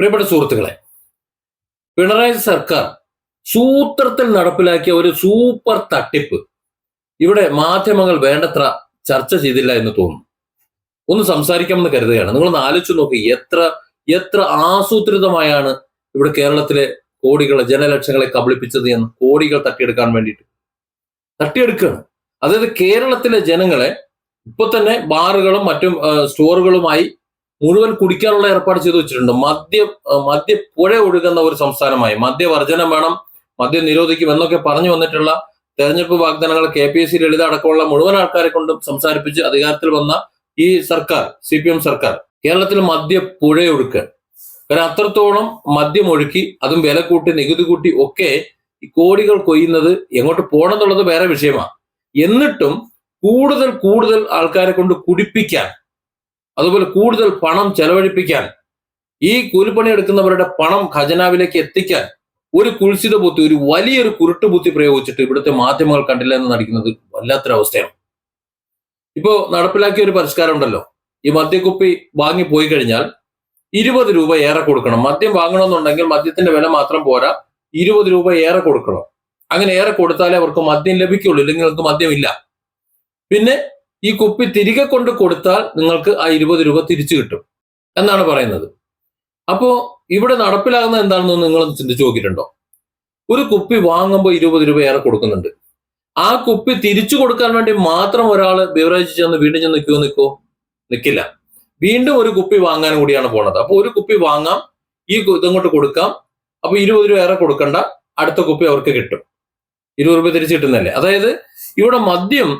പ്രിയപ്പെട്ട സുഹൃത്തുക്കളെ പിണറായി സർക്കാർ സൂത്രത്തിൽ നടപ്പിലാക്കിയ ഒരു സൂപ്പർ തട്ടിപ്പ് ഇവിടെ മാധ്യമങ്ങൾ വേണ്ടത്ര ചർച്ച ചെയ്തില്ല എന്ന് തോന്നുന്നു. ഒന്ന് സംസാരിക്കാമെന്ന് കരുതുകയാണ്. നിങ്ങളൊന്ന് ആലോചിച്ച് നോക്കി എത്ര എത്ര ആസൂത്രിതമായാണ് ഇവിടെ കേരളത്തിലെ കോടികളെ ജനലക്ഷങ്ങളെ കബളിപ്പിച്ചത് എന്ന് കോടികൾ തട്ടിയെടുക്കാൻ വേണ്ടിയിട്ട്. തട്ടിയെടുക്കുകയാണ് അതായത് കേരളത്തിലെ ജനങ്ങളെ ഇപ്പൊ തന്നെ ബാറുകളും മറ്റും സ്റ്റോറുകളുമായി മുഴുവൻ കുടിക്കാനുള്ള ഏർപ്പാട് ചെയ്തു വെച്ചിട്ടുണ്ട്. മദ്യ മദ്യപ്പുഴ ഒഴുകുന്ന ഒരു സംസ്ഥാനമായി. മദ്യവർജനം വേണം മദ്യം നിരോധിക്കും എന്നൊക്കെ പറഞ്ഞു വന്നിട്ടുള്ള തെരഞ്ഞെടുപ്പ് വാഗ്ദാനങ്ങൾ K P S C Lalitha അടക്കമുള്ള മുഴുവൻ ആൾക്കാരെ കൊണ്ട് സംസാരിപ്പിച്ച് അധികാരത്തിൽ വന്ന ഈ സർക്കാർ സി പി എം സർക്കാർ കേരളത്തിൽ മദ്യപ്പുഴയൊഴുക്കുക കാരണം അത്രത്തോളം മദ്യം ഒഴുക്കി അതും വില കൂട്ടി നികുതി കൂട്ടി ഒക്കെ ഈ കോടികൾ കൊയ്യുന്നത് എങ്ങോട്ട് പോകണം എന്നുള്ളത് വേറെ വിഷയമാണ്. എന്നിട്ടും കൂടുതൽ കൂടുതൽ ആൾക്കാരെ കൊണ്ട് കുടിപ്പിക്കാൻ അതുപോലെ കൂടുതൽ പണം ചെലവഴിപ്പിക്കാൻ ഈ കൂലിപ്പണി എടുക്കുന്നവരുടെ പണം ഖജനാവിലേക്ക് എത്തിക്കാൻ ഒരു കുൽസിത ബുദ്ധി ഒരു വലിയൊരു കുരുട്ട് ബുദ്ധി പ്രയോഗിച്ചിട്ട് ഇവിടുത്തെ മാധ്യമങ്ങൾ കണ്ടില്ല എന്ന് നടിക്കുന്നത് വല്ലാത്തൊരവസ്ഥയാണ്. ഇപ്പോ നടപ്പിലാക്കിയ ഒരു പരിഷ്കാരം ഉണ്ടല്ലോ. ഈ മദ്യക്കുപ്പി വാങ്ങി പോയി കഴിഞ്ഞാൽ ഇരുപത് രൂപ ഏറെ കൊടുക്കണം. മദ്യം വാങ്ങണമെന്നുണ്ടെങ്കിൽ മദ്യത്തിന്റെ വില മാത്രം പോരാ ഇരുപത് രൂപ ഏറെ കൊടുക്കണം. അങ്ങനെ ഏറെ കൊടുത്താലേ അവർക്ക് മദ്യം ലഭിക്കുള്ളൂ ഇല്ലെങ്കിൽ നിങ്ങൾക്ക് മദ്യമില്ല. പിന്നെ ഈ കുപ്പി തിരികെ കൊണ്ട് കൊടുത്താൽ നിങ്ങൾക്ക് ആ ഇരുപത് രൂപ തിരിച്ചു കിട്ടും എന്നാണ് പറയുന്നത്. അപ്പോ ഇവിടെ നടപ്പിലാകുന്ന എന്താണെന്ന് നിങ്ങൾ ചിന്തിച്ചു നോക്കിയിട്ടുണ്ടോ? ഒരു കുപ്പി വാങ്ങുമ്പോൾ ഇരുപത് രൂപ ഏറെ കൊടുക്കുന്നുണ്ട്. ആ കുപ്പി തിരിച്ചു കൊടുക്കാൻ വേണ്ടി മാത്രം ഒരാൾ ബിവറേജ് ചെന്ന് വീണ്ടും ചെന്ന് നിൽക്കുമോ നിൽക്കോ നിൽക്കില്ല വീണ്ടും ഒരു കുപ്പി വാങ്ങാൻ കൂടിയാണ് പോണത്. അപ്പോൾ ഒരു കുപ്പി വാങ്ങാം ഈ ഇതങ്ങോട്ട് കൊടുക്കാം. അപ്പൊ ഇരുപത് രൂപ ഏറെ കൊടുക്കണ്ട അടുത്ത കുപ്പി അവർക്ക് കിട്ടും. ഇരുപത് രൂപ തിരിച്ചു കിട്ടുന്നല്ലേ അതായത് ഇവിടെ മദ്യം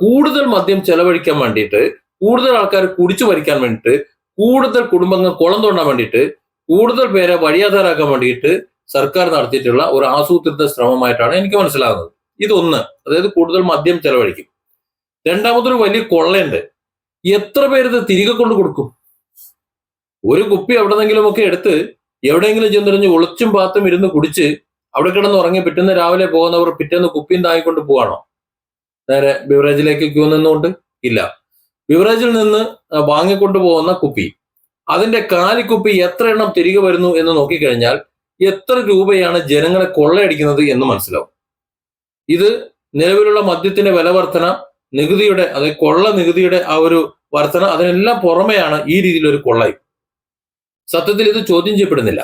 കൂടുതൽ മദ്യം ചെലവഴിക്കാൻ വേണ്ടിയിട്ട് കൂടുതൽ ആൾക്കാർ കുടിച്ചു ഭരിക്കാൻ വേണ്ടിയിട്ട് കൂടുതൽ കുടുംബങ്ങൾ കുളം തോണ്ടാൻ വേണ്ടിയിട്ട് കൂടുതൽ പേരെ വഴിയാധാരാക്കാൻ വേണ്ടിയിട്ട് സർക്കാർ നടത്തിയിട്ടുള്ള ഒരു ആസൂത്രിത ശ്രമമായിട്ടാണ് എനിക്ക് മനസ്സിലാകുന്നത്. ഇതൊന്ന് അതായത് കൂടുതൽ മദ്യം ചെലവഴിക്കും. രണ്ടാമതൊരു വലിയ കൊള്ളയുണ്ട്. എത്ര പേര് ഇത് തിരികെ കൊണ്ടു കൊടുക്കും? ഒരു കുപ്പി എവിടെന്നെങ്കിലും ഒക്കെ എടുത്ത് എവിടെയെങ്കിലും ചെന്നിറിഞ്ഞ് ഒളിച്ചും പാത്തും ഇരുന്ന് കുടിച്ച് അവിടെ കിടന്ന് ഉറങ്ങി പിറ്റേന്ന് രാവിലെ പോകുന്നവർ പിറ്റേന്ന് കുപ്പിയും താങ്ങിക്കൊണ്ട് പോവാണോ? നേരെ ബിവറേജിലേക്ക് ക്യൂ നിന്നുകൊണ്ട്? ഇല്ല. ബിവറേജിൽ നിന്ന് വാങ്ങിക്കൊണ്ടുപോകുന്ന പോകുന്ന കുപ്പി. അതിന്റെ കാലിക്കുപ്പി എത്ര എണ്ണം തിരികെ വരുന്നു എന്ന് നോക്കിക്കഴിഞ്ഞാൽ എത്ര രൂപയാണ് ജനങ്ങളെ കൊള്ളയടിക്കുന്നത് എന്ന് മനസ്സിലാവും. ഇത് നിലവിലുള്ള മദ്യത്തിന്റെ വില വർധന നികുതിയുടെ അതായത് കൊള്ള നികുതിയുടെ ആ ഒരു വർധന അതിനെല്ലാം പുറമെയാണ് ഈ രീതിയിലൊരു കൊള്ളയും. സത്യത്തിൽ ഇത് ചോദ്യം ചെയ്യപ്പെടുന്നില്ല.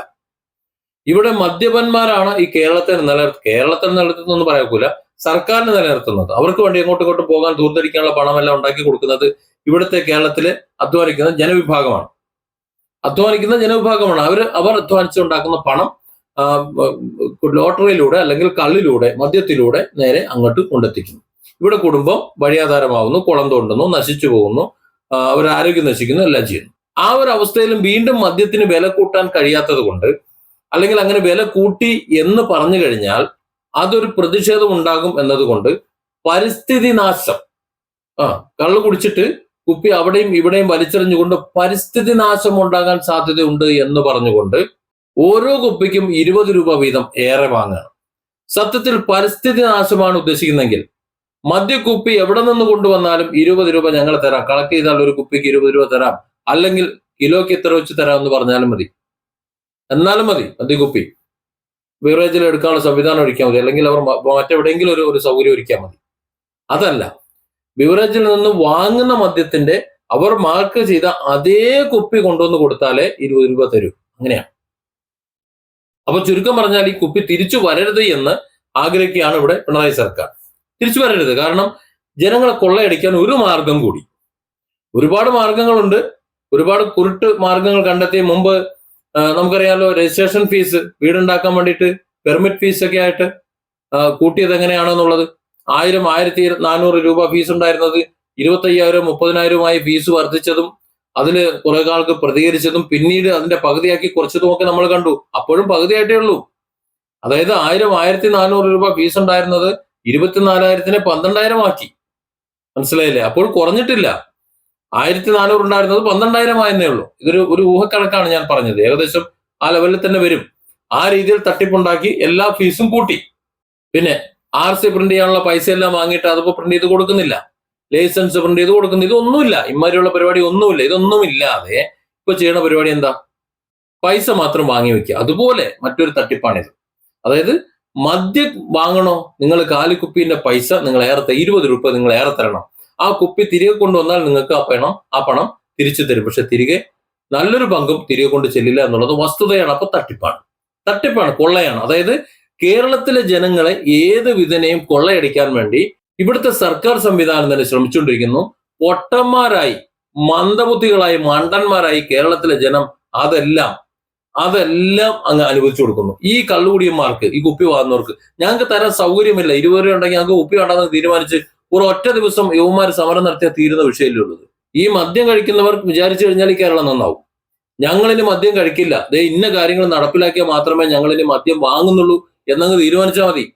ഇവിടെ മദ്യപന്മാരാണ് ഈ കേരളത്തെ നില കേരളത്തെ നിലനിർത്തുന്നൊന്നും പറയാക്കൂല. സർക്കാരിന് നിലനിർത്തുന്നത്. അവർക്ക് വേണ്ടി എങ്ങോട്ടും ഇങ്ങോട്ടും പോകാൻ ദൂർദ്ധരിക്കാനുള്ള പണമെല്ലാം ഉണ്ടാക്കി കൊടുക്കുന്നത് ഇവിടുത്തെ കേരളത്തിലെ അധ്വാനിക്കുന്ന ജനവിഭാഗമാണ്. അധ്വാനിക്കുന്ന ജനവിഭാഗമാണ്. അവർ അവർ അധ്വാനിച്ചുണ്ടാക്കുന്ന പണം ലോട്ടറിയിലൂടെ അല്ലെങ്കിൽ കള്ളിലൂടെ മദ്യത്തിലൂടെ നേരെ അങ്ങോട്ട് കൊണ്ടെത്തിക്കുന്നു. ഇവിടെ കുടുംബം വഴിയാധാരമാവുന്നു കുളം തോണ്ടുന്നു നശിച്ചു പോകുന്നു അവർ ആരോഗ്യം നശിക്കുന്നു എല്ലാം ചെയ്യുന്നു. ആ ഒരു അവസ്ഥയിലും വീണ്ടും മദ്യത്തിന് വില കൂട്ടാൻ കഴിയാത്തത് കൊണ്ട് അല്ലെങ്കിൽ അങ്ങനെ വില കൂട്ടി എന്ന് പറഞ്ഞു കഴിഞ്ഞാൽ അതൊരു പ്രതിഷേധം ഉണ്ടാകും എന്നതുകൊണ്ട് പരിസ്ഥിതി നാശം. ആ കള്ളു കുടിച്ചിട്ട് കുപ്പി അവിടെയും ഇവിടെയും വലിച്ചെറിഞ്ഞുകൊണ്ട് പരിസ്ഥിതി നാശം ഉണ്ടാകാൻ സാധ്യതയുണ്ട് എന്ന് പറഞ്ഞുകൊണ്ട് ഓരോ കുപ്പിക്കും ഇരുപത് രൂപ വീതം ഏറെ വാങ്ങണം സത്യത്തിൽ പരിസ്ഥിതി നാശമാണ് ഉദ്ദേശിക്കുന്നതെങ്കിൽ മദ്യക്കുപ്പി എവിടെ നിന്ന് കൊണ്ടുവന്നാലും ഇരുപത് രൂപ ഞങ്ങൾ തരാം. കളക്ട് ചെയ്താൽ ഒരു കുപ്പിക്ക് ഇരുപത് രൂപ തരാം. അല്ലെങ്കിൽ കിലോയ്ക്ക് എത്ര വെച്ച് തരാം എന്ന് പറഞ്ഞാലും മതി. എന്നാലും മതി മദ്യക്കുപ്പി. ബിവറേജിൽ എടുക്കാനുള്ള സംവിധാനം ഒരുക്കിയാൽ മതി. അല്ലെങ്കിൽ അവർ മറ്റെവിടെയെങ്കിലും ഒരു ഒരു സൗകര്യം ഒരുക്കിയാൽ മതി. അതല്ല ബിവറേജിൽ നിന്ന് വാങ്ങുന്ന മദ്യത്തിന്റെ അവർ മാർക്ക് ചെയ്ത അതേ കുപ്പി കൊണ്ടുവന്ന് കൊടുത്താലേ ഇരുപത് രൂപ തരൂ. അങ്ങനെയാണ് അപ്പൊ ചുരുക്കം പറഞ്ഞാൽ ഈ കുപ്പി തിരിച്ചു വരരുത് എന്ന് ആഗ്രഹിക്കുകയാണ് ഇവിടെ പിണറായി സർക്കാർ. തിരിച്ചു വരരുത്. കാരണം ജനങ്ങളെ കൊള്ളയടിക്കാൻ ഒരു മാർഗം കൂടി. ഒരുപാട് മാർഗങ്ങളുണ്ട്. ഒരുപാട് കുരുട്ട് മാർഗങ്ങൾ കണ്ടെത്തി മുമ്പ് നമുക്കറിയാലോ രജിസ്ട്രേഷൻ ഫീസ് വീടുണ്ടാക്കാൻ വേണ്ടിയിട്ട് പെർമിറ്റ് ഫീസ് ഒക്കെ ആയിട്ട് കൂട്ടിയത് എങ്ങനെയാണെന്നുള്ളത്? ആയിരം ആയിരത്തി നാനൂറ് രൂപ ഫീസ് ഉണ്ടായിരുന്നത് ഇരുപത്തയ്യായിരം മുപ്പതിനായിരവുമായി ഫീസ് വർദ്ധിച്ചതും അതിൽ കുറെ ആൾക്ക് പ്രതികരിച്ചതും പിന്നീട് അതിന്റെ പകുതിയാക്കി കുറച്ചതും ഒക്കെ നമ്മൾ കണ്ടു. അപ്പോഴും പകുതിയായിട്ടേ ഉള്ളൂ. അതായത് ആയിരം ആയിരത്തി നാനൂറ് രൂപ ഫീസ് ഉണ്ടായിരുന്നത് ഇരുപത്തിനാലായിരത്തിന് പന്ത്രണ്ടായിരം ആക്കി മനസ്സിലായില്ലേ? അപ്പോൾ കുറഞ്ഞിട്ടില്ല. ആയിരത്തി നാനൂറ് ഉണ്ടായിരുന്നത് പന്ത്രണ്ടായിരം ആയെന്നേ ഉള്ളൂ. ഇതൊരു ഒരു ഊഹക്കണക്കാണ് ഞാൻ പറഞ്ഞത്. ഏകദേശം ആ ലെവലിൽ തന്നെ വരും. ആ രീതിയിൽ തട്ടിപ്പുണ്ടാക്കി എല്ലാ ഫീസും കൂട്ടി. പിന്നെ ആർ സി പ്രിന്റ് ചെയ്യാനുള്ള പൈസ എല്ലാം വാങ്ങിയിട്ട് അതിപ്പോ പ്രിന്റ് ചെയ്ത് കൊടുക്കുന്നില്ല. ലൈസൻസ് പ്രിന്റ് ചെയ്ത് കൊടുക്കുന്നു ഇതൊന്നുമില്ല. ഇമാതിരിയുള്ള പരിപാടി ഒന്നുമില്ല. ഇതൊന്നും ഇല്ലാതെ ഇപ്പൊ ചെയ്യണ പരിപാടി എന്താ? പൈസ മാത്രം വാങ്ങി വെക്കുക. അതുപോലെ മറ്റൊരു തട്ടിപ്പാണിത്. അതായത് മദ്യം വാങ്ങണോ? നിങ്ങൾ കാലിക്കുപ്പീന്റെ പൈസ നിങ്ങൾ ഏറെ ഇരുപത് രൂപ നിങ്ങൾ ഏറെ തരണം. ആ കുപ്പി തിരികെ കൊണ്ടുവന്നാൽ നിങ്ങൾക്ക് ആ പണം ആ പണം തിരിച്ചു തരും. പക്ഷെ തിരികെ നല്ലൊരു പങ്കും തിരികെ കൊണ്ട് ചെല്ലില്ല എന്നുള്ളത് വസ്തുതയാണ്. അപ്പൊ തട്ടിപ്പാണ്. തട്ടിപ്പാണ് കൊള്ളയാണ്. അതായത് കേരളത്തിലെ ജനങ്ങളെ ഏത് വിധനെയും കൊള്ളയടിക്കാൻ വേണ്ടി ഇവിടുത്തെ സർക്കാർ സംവിധാനം തന്നെ ശ്രമിച്ചുകൊണ്ടിരിക്കുന്നു. പൊട്ടന്മാരായി മന്ദബുദ്ധികളായി മണ്ടന്മാരായി കേരളത്തിലെ ജനം അതെല്ലാം അതെല്ലാം അങ്ങ് അനുവദിച്ചു കൊടുക്കുന്നു. ഈ കള്ളുകുടിയന്മാർക്ക് ഈ കുപ്പി വാങ്ങുന്നവർക്ക് ഞങ്ങൾക്ക് തരാൻ സൗകര്യമില്ല. ഇരുപത് രൂപ ഉണ്ടെങ്കിൽ ഞങ്ങൾക്ക് കുപ്പി വേണ്ടെന്ന് തീരുമാനിച്ച് ഒരു ഒറ്റ ദിവസം യുവമാർ സമരം നടത്തിയാൽ തീരുന്ന വിഷയമല്ലേ ഉള്ളത്? ഈ മദ്യം കഴിക്കുന്നവർ വിചാരിച്ചു കഴിഞ്ഞാൽ ഈ കേരളം നന്നാവും. ഞങ്ങളിനി മദ്യം കഴിക്കില്ല. ദേ ഇന്ന കാര്യങ്ങൾ നടപ്പിലാക്കിയാൽ മാത്രമേ ഞങ്ങളിനി മദ്യം വാങ്ങുന്നുള്ളൂ എന്നങ്ങ് തീരുമാനിച്ചാൽ മതി.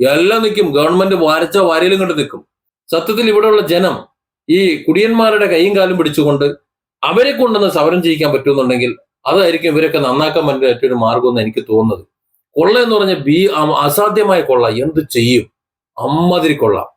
എല്ലാം നിൽക്കും. ഗവൺമെന്റ് വരച്ച വാരയിലും കണ്ട് നിൽക്കും. സത്യത്തിൽ ഇവിടെയുള്ള ജനം ഈ കുടിയന്മാരുടെ കൈയും കാലും പിടിച്ചുകൊണ്ട് അവരെ കൊണ്ടൊന്ന് സമരം ചെയ്യിക്കാൻ പറ്റുമെന്നുണ്ടെങ്കിൽ അതായിരിക്കും ഇവരൊക്കെ നന്നാക്കാൻ പറ്റുന്ന ഏറ്റവും മാർഗം എന്ന് എനിക്ക് തോന്നുന്നത്. കൊള്ള എന്ന് പറഞ്ഞ ബി അസാധ്യമായ കൊള്ള. എന്ത് ചെയ്യും? അമ്മതിരി കൊള്ള.